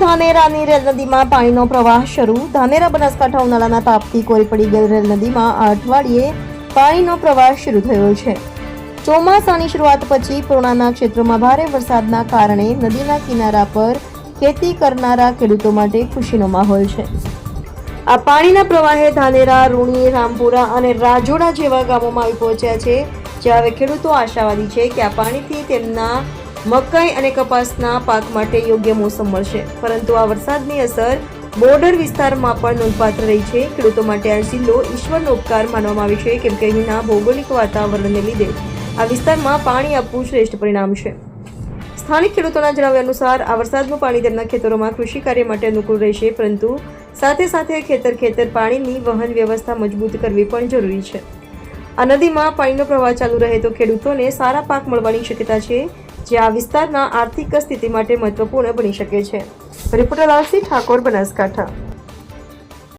ધાનેરાની rail નદીમાં પાણીનો પ્રવાહ શરૂ. ધાનેરા બનાસકાંઠા ઉનાળાના તાપથી કોરી પડી ગયેલ રેલ નદીમાં આ અઠવાડિયે પાણીનો પ્રવાહ શરૂ થયો છે. ચોમાસાની શરૂઆત પછી પૂર્ણાના ક્ષેત્રોમાં ભારે વરસાદના કારણે નદીના કિનારા પર ખેતી કરનારા ખેડૂતો માટે ખુશીનો માહોલ છે. આ પાણીના પ્રવાહે ધાનેરા, રૂણી, રામપુરા અને રાજોડા જેવા ગામોમાં આવી પહોંચ્યા છે, જ્યાં હવે ખેડૂતો આશાવાદી છે કે આ પાણીથી તેમના મકાઈ અને કપાસના પાક માટે યોગ્ય મોસમ મળશે. પરંતુ આ વરસાદની અસર બોર્ડર વિસ્તારમાં પણ નોંધપાત્ર રહી છે. ખેડૂતો માટે આ જિલ્લો ઈશ્વરનો ઉપકાર માનવામાં આવે છે, કેમ કે અહીંના ભૌગોલિક વાતાવરણને લીધે આ વિસ્તારમાં પાણી આપવું શ્રેષ્ઠ પરિણામ છે. સ્થાનિક ખેડૂતોના જણાવ્યા અનુસાર, આ વરસાદનું પાણી તેમના ખેતરોમાં કૃષિ કાર્ય માટે અનુકૂળ રહેશે, પરંતુ સાથે સાથે ખેતર ખેતર પાણીની વહન વ્યવસ્થા મજબૂત કરવી પણ જરૂરી છે. આ નદીમાં પાણીનો પ્રવાહ ચાલુ રહે તો ખેડૂતોને સારા પાક મળવાની શક્યતા છે. જે આ વિસ્તારના આર્થિક સ્થિતિ માટે મહત્વપૂર્ણ બની શકે છે. Reporter RC Thakor Banaskantha.